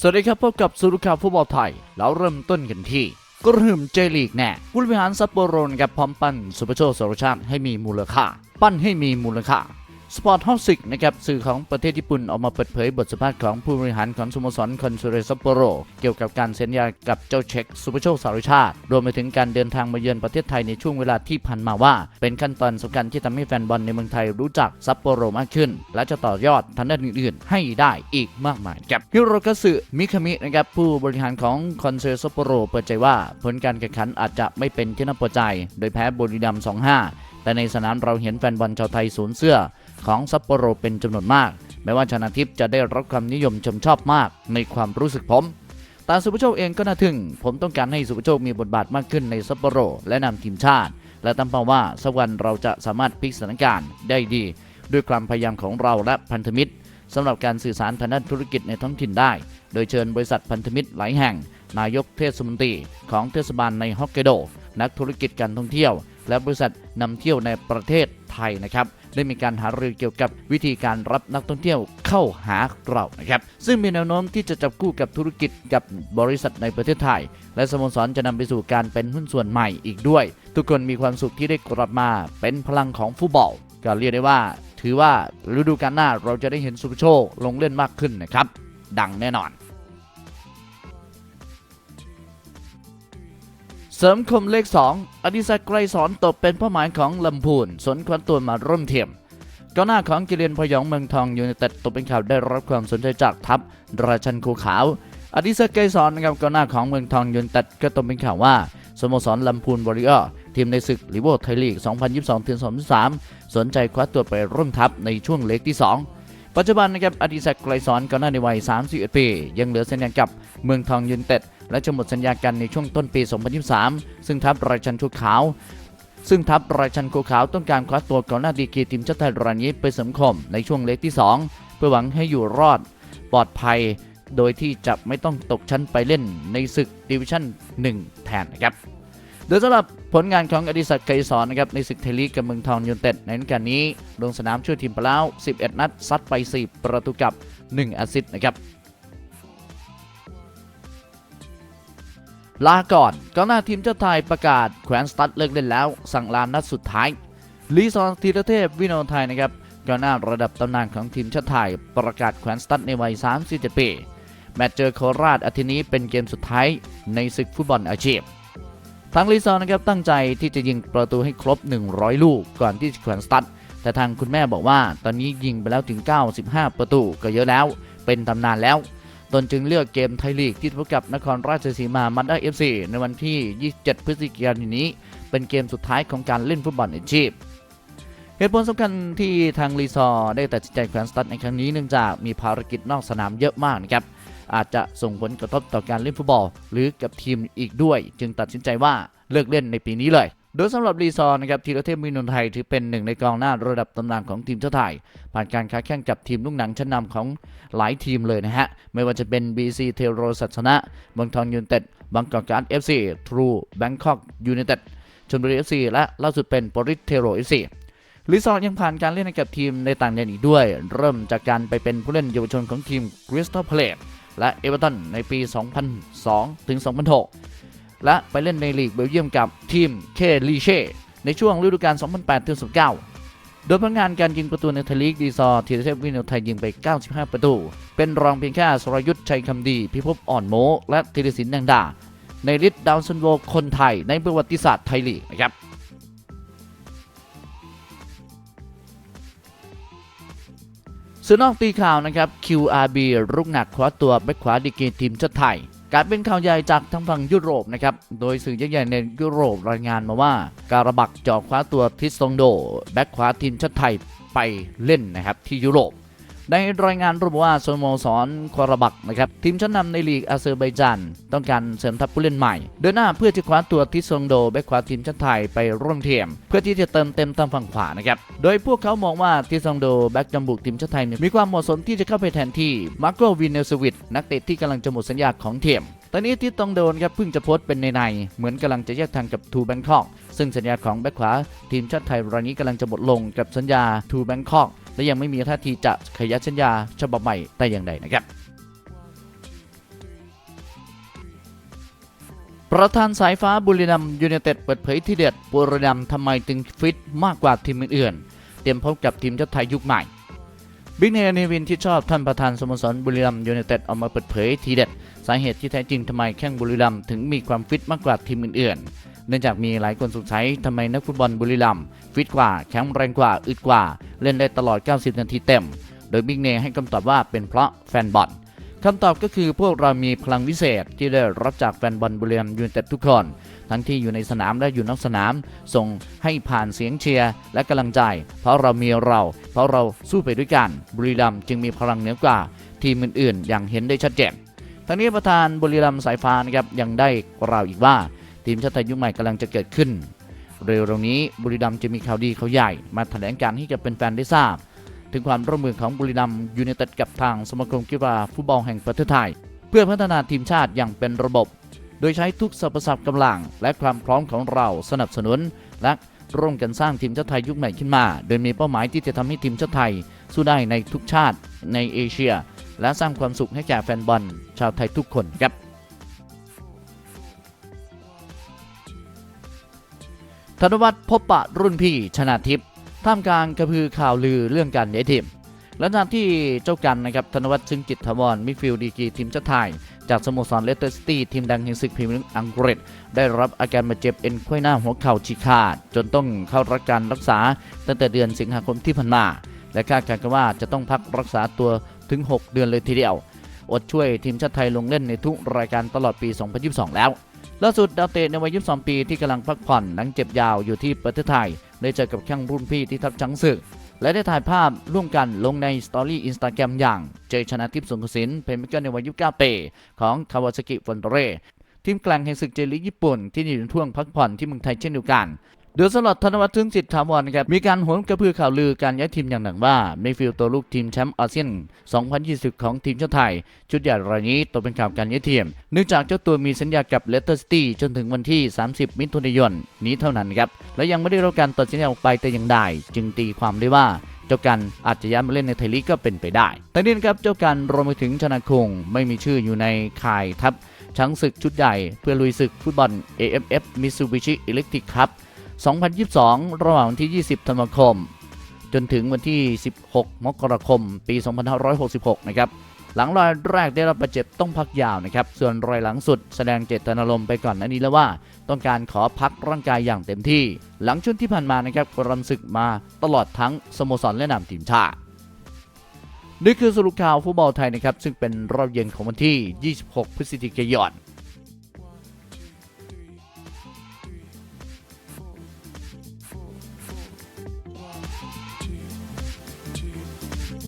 สวัสดีครับพบกับสุรุข่าวฟุตบอลไทย แล้วเริ่มต้นกันที่กระหึ่มเจลีกแน่ผู้บริหารซัปโปโรนกับพร้อมปั้นสุปโชคสรชาติให้มีมูลค่า ปั้นให้มีมูลค่า สปอร์ตฮอสิกนะครับสื่อของประเทศญี่ปุ่นออกมาเปิดเผยบทสัมภาษณ์ของผู้บริหารของสโมสรคอนซูเรซัปโปโร เกี่ยวกับการเซ็นสัญากับเจ้าเช็คสุปโชคสารชาติ รวมไปถึงการเดินทางมาเยือนประเทศไทยในช่วงเวลาที่ผ่านมาว่า เป็นขั้นตอนสำคัญที่ทำให้แฟนบอลในเมืองไทยรู้จักซัปโปโรมากขึ้น และจะต่อยอดทางด้านอื่นๆ ให้ได้อีกมากมายครับฮิโรกสึมิคามินะครับผู้บริหารของคอนเซอร์ซัปโปโรเปิดใจว่าผลการแข่งขันอาจจะไม่เป็นที่น่าพอใจ โดยแพ้บุรีรัมย์2-5แต่ในสนามเราเห็นแฟนบอลชาวไทยสูญเสื้อ ของซัปโปโรเป็นจำนวนมาก แม้ว่าชนะทิพย์จะได้รับความนิยมชมชอบมากในความรู้สึกผมแต่สุภโชคเองก็น่าทึ่ง ผมต้องการให้สุภโชคมีบทบาทมากขึ้นในซัปโปโรและนำทีมชาติ และตั้งเป้าว่าสักวันเราจะสามารถพลิกสถานการณ์ได้ดี ด้วยความพยายามของเราและพันธมิตรสำหรับการสื่อสารทางด้านธุรกิจในท้องถิ่นได้ โดยเชิญบริษัทพันธมิตรหลายแห่ง นายกเทศมนตรีของเทศบาลในฮอกไกโด นักธุรกิจการท่องเที่ยว และบริษัทนำเที่ยวในประเทศไทยนะครับ ได้มีการหารือเกี่ยวกับวิธีการรับนักท่องเที่ยวเข้าหาเรานะครับซึ่งมีแนวโน้มที่จะจับคู่กับธุรกิจกับบริษัทในประเทศไทย และสโมสรจะนำไปสู่การเป็นหุ้นส่วนใหม่อีกด้วย ทุกคนมีความสุขที่ได้กลับมาเป็นพลังของฟุตบอลก็เรียกได้ว่า ถือว่าฤดูกาลหน้าเราจะได้เห็นสุภโชคลงเล่นมากขึ้นนะครับ ดังแน่นอน เสริมคมเลข 2 อดิศักดิ์ไกรสอนตกเป็นเป้าหมายของลำพูน สนควันตัวมาร่วมเทียมกองหน้าของกิเลนพยองเมืองทองยูไนเต็ดตกเป็นข่าวได้รับความสนใจจากทัพราชันคูขาว อดิศักดิ์ไกรสอนนะครับกองหน้าของเมืองทองยูไนเต็ดก็ตกเป็นข่าวว่าสโมสรลำพูนบริเออร์ทีมในศึกลิเวอร์ไทยลีก 2022-2023 สนใจคว้าตัวไปร่วมทัพในช่วงเล็กที่ 2ปัจจุบันนะครับอดิศักดิ์ไกรสอนกองหน้าในวัย 31 ปี ยังเหลือสัญญากับเมืองทองยูนเต็ด และจะหมดสัญญากันในช่วงต้นปี 2023 ซึ่งทัพราชันชูขาว ซึ่งทัพราชันโคขาวต้องการคว้าตัวกองหน้าดีกีทีมชาติไทยรายนี้ไปสมคมในช่วงเล็กที่ 2 เพื่อหวังให้อยู่รอดปลอดภัย โดยที่จะไม่ต้องตกชั้นไปเล่นในศึกดิวิชั่น 1 แทนนะครับโดยสำหรับผลงานของอดิศักดิ์ไกรสอนนะครับในศึกไทลีกกับเมืองทองยูนเต็ดในฤดูกาลนี้ ลงสนามช่วยทีมไปแล้ว11 นัดซัดไป 4 ประตูกับ 1อสซิสต์นะครับ ลาก่อนกองหน้าทีมชาติไทยประกาศแขวนสตัดเลิกเล่นแล้ว สั่งลานัดสุดท้ายลีซอนธีรเทพวิโนไทยนะครับกองหน้าระดับตำนานของทีมชาติไทย ประกาศแขวนสตัดในวัย 37 ปี แมตช์เจอโคราชอาทิตย์นี้เป็นเกมสุดท้ายในศึกฟุตบอลอาชีพทางลีซอนนะครับตั้งใจที่จะยิงประตูให้ครบ 100 ลูกก่อนที่จะแขวนสตัดแต่ทางคุณแม่บอกว่า ตอนนี้ยิงไปแล้วถึง 95 ประตูก็เยอะแล้ว เป็นตำนานแล้ว ตนจึงเลือกเกมไทยลีกที่พบกับนครราชสีมามันด้าเอฟซีในวันที่ 27 พฤศจิกายนนี้ เป็นเกมสุดท้ายของการเล่นฟุตบอลอาชีพเหตุผลสำคัญที่ทางรีซอร์ได้ตัดสินใจแขวนสตัดในครั้งนี้เนื่องจากมีภารกิจนอกสนามเยอะมากนะครับอาจจะส่งผลกระทบต่อการเล่นฟุตบอล หรือกับทีมอีกด้วย จึงตัดสินใจว่าเลิกเล่นในปีนี้เลย โดยสำหรับรีซอร์นะครับธีรเทพมินนไทยถือเป็นหนึ่งในกองหน้าระดับตำนานของทีมชาติไทย ผ่านการค้าแข่งกับทีมลูกหนังชั้นนำของหลายทีมเลยนะฮะ ไม่ว่าจะเป็น BC เทโรสัชนะเมืองทองยูนเต็ดบางกอกการ์ด FC True Bangkok United ชลบุรี FC และล่าสุดเป็นปริสเทโร FC ลิซอร์ยังผ่านการเล่นให้กับทีมในต่างแดนอีกด้วย เริ่มจากการไปเป็นผู้เล่นเยาวชนของทีมคริสตัลเพล e และเอเวอร์ตันในปี 2002 ถึง 2006 และไปเล่นในลีกเบลเยียมกับทีมเคลีเช่ในช่วงฤดูกาล 2008ถึง19โดยผลงานการยิงประตูในไทยลีกดีซอร์ทีเทพวินโนไทยยิงไป 95 ประตู เป็นรองเพียงแค่สรยุทธ์ชัยคำดี พิภพอ่อนโม และธีรศิลป์แดงดา ในฤทธิ์ดาวซันโวคนไทยในประวัติศาสตร์ไทยลีกนะครับ สื่อนอกตีข่าวนะครับ QRB รุกหนักคว้าตัวแบ็คขวาดีกีทีมชาติไทย การเป็นข่าวใหญ่จากทางฝั่งยุโรปนะครับ โดยสื่อใหญ่ๆในยุโรปรายงานมาว่า การบักจอกคว้าตัวทิสซองโด แบ็คขวาทีมชาติไทยไปเล่นนะครับที่ยุโรป ในรายงานระบุว่าสโมสรควาระบักนะครับทีมชั้นนำในลีกอาเซอร์ไบจานต้องการเสริมทัพผู้เล่นใหม่ เดินหน้าเพื่อจะคว้าตัวทิซงโดแบ็คขวาทีมชาติไทยไปร่วมทีมเพื่อที่จะเติมเต็มทางฝั่งขวานะครับโดยพวกเขามองว่าทิซงโดแบ็คจำบุกทีมชาติไทยมีความเหมาะสมที่จะเข้าไปแทนที่มาร์โกวินเนลสวิตนักเตะที่กำลังจะหมดสัญญาของทีมตอนนี้ทิศตองโดนครับเพิ่งจะโพสต์เป็นในในเหมือนกำลังจะแยกทางกับทูแบงคอกซึ่งสัญญาของแบ็คขวาทีมชาติไทยรายนี้กำลังจะหมดลงกับสัญญาทูแบงคอก และยังไม่มีท่าทีจะขยันสัญญาฉบับใหม่แต่อย่างใดนะครับประธานสายฟ้าบุรีรัมยูเนเต็ดเปิดเผยที่เด็ดบุรีรัมทำไมถึงฟิตมากกว่าทีมอื่นๆ เตรียมพบกับทีมชาติไทยยุคใหม่บิ๊กเนเนวินที่ชอบท่านประธานสโมสรบุรีรัมยูเนเต็ดออกมาเปิดเผยทีเด็ด สาเหตุที่แท้จริงทำไมแข้งบุรีรัมถึงมีความฟิตมากกว่าทีมอื่นๆ เนื่องจากมีหลายคนสงสัยทำไมนักฟุตบอลบุรีรัมย์ฟิตกว่าแข็งแรงกว่าอึดกว่า เล่นได้ตลอด 90 นาทีเต็ม โดยบิ๊กเนให้คำตอบว่าเป็นเพราะแฟนบอลคำตอบก็คือพวกเรามีพลังวิเศษที่ได้รับจากแฟนบอลบุรีรัมย์ยูไนเต็ดทุกคน ทั้งที่อยู่ในสนามและอยู่นอกสนาม ส่งให้ผ่านเสียงเชียร์และกำลังใจ เพราะเรามีเรา เพราะเราสู้ไปด้วยกันบุรีรัมย์จึงมีพลังเหนือกว่า ทีมอื่นๆ อย่างเห็นได้ชัดเจนทั้งนี้ประธานบุรีรัมย์สายฟ้านะครับยังได้กล่าวอีกว่า ทีมชาติไทยยุคใหม่กำลังจะเกิดขึ้น เร็วๆนี้บุรีรัมย์จะมีข่าวดีข่าวใหญ่ มาแถลงการให้กับเป็นแฟนได้ทราบ ถึงความร่วมมือของบุรีรัมย์ยูไนเต็ดกับทางสมาคมกีฬาฟุตบอลแห่งประเทศไทย เพื่อพัฒนาทีมชาติอย่างเป็นระบบ โดยใช้ทุกสรรพสับกำลัง และความพร้อมของเราสนับสนุน และร่วมกันสร้างทีมชาติไทยยุคใหม่ขึ้นมา โดยมีเป้าหมายที่จะทำให้ทีมชาติไทย สู้ได้ในทุกชาติในเอเชีย และสร้างความสุขให้แก่แฟนบอลชาวไทยทุกคนครับ ธนวัฒน์พบปะรุ่นพี่ชนะทิพย์ท่ามกลางกระพือข่าวลือเรื่องการย้ายทีมหลังจากที่เจ้ากันนะครับธนวัฒน์ซึ่งจิตถาวรมิดฟิลด์ดีกรีทีมชาติไทย จากสโมสรเลสเตอร์ซิตี้ทีมดังแห่งศึกพรีเมียร์ลีกอังกฤษ ได้รับอาการบาดเจ็บเอ็นไขว้หน้าหัวเข่าฉีกขาด จนต้องเข้ารับการรักษาตั้งแต่เดือนสิงหาคมที่ผ่านมา และคาดการณ์กันว่าจะต้องพักรักษาตัวถึง 6 เดือนเลยทีเดียว อดช่วยทีมชาติไทยลงเล่นในทุกรายการตลอดปี 2022 แล้ว ล่าสุดดาวเตะในวัย 22 ปีที่กำลังพักผ่อนหลังเจ็บยาวอยู่ที่ประเทศไทย ได้เจอกับแข้งรุ่นพี่ที่ทับช้างศึก และได้ถ่ายภาพร่วมกันลงในสตอรี่อินสตาแกรมอย่าง เจชนะทิพย์สงกรสินเพนเมกเกอร์ในวัย 29 ปีของคาวาซากิฟอนเตเร่ทีมกล่งแห่งศึกเจลีกญี่ปุ่นที่อยู่ในช่วงพักผ่อนที่เมืองไทยเช่นเดียวกัน โดยสำหรับธนวัฒน์ถึงจิตถาวรนครับมีการโหนกระพือข่าวลือการย้ายทีมอย่างหนักว่าเมฟิลตัวลูกทีมแชมป์อาเซียน 2020 ของทีมชาติไทย ชุดใหญ่รายนี้ตกเป็นข่าวการย้ายทีม เนื่องจากเจ้าตัวมีสัญญากับเลสเตอร์ซิตี้จนถึงวันที่ 30 มิถุนายนนี้เท่านั้นครับและยังไม่ได้รับการตัดสินใจออกไปแต่อย่างใดจึงตีความได้ว่าเจ้ากันอาจจะย้ายมาเล่นในไทยลีกก็เป็นไปได้ แต่นี่นะครับเจ้ากันรวมไปถึงชนะคงไม่มีชื่ออยู่ในข่ายทัพช้างศึกชุดใหญ่ เพื่อลุยศึกฟุตบอล AFF Mitsubishi Electric Cup 2022 ระหว่างวันที่ 20 ธันวาคม จนถึงวันที่ 16 มกราคม ปี 2566 นะครับ หลังรายแรกได้รับบาดเจ็บต้องพักยาวนะครับ ส่วนรายหลังสุดแสดงเจตนารมณ์ไปก่อนหน้านี้แล้วว่า ต้องการขอพักร่างกายอย่างเต็มที่ หลังช่วงที่ผ่านมานะครับรำศึกมาตลอดทั้งสโมสรและนามทีมชาตินี่คือสรุปข่าวฟุตบอลไทยนะครับ ซึ่งเป็นรอบเย็นของวันที่ 26 พฤศจิกายน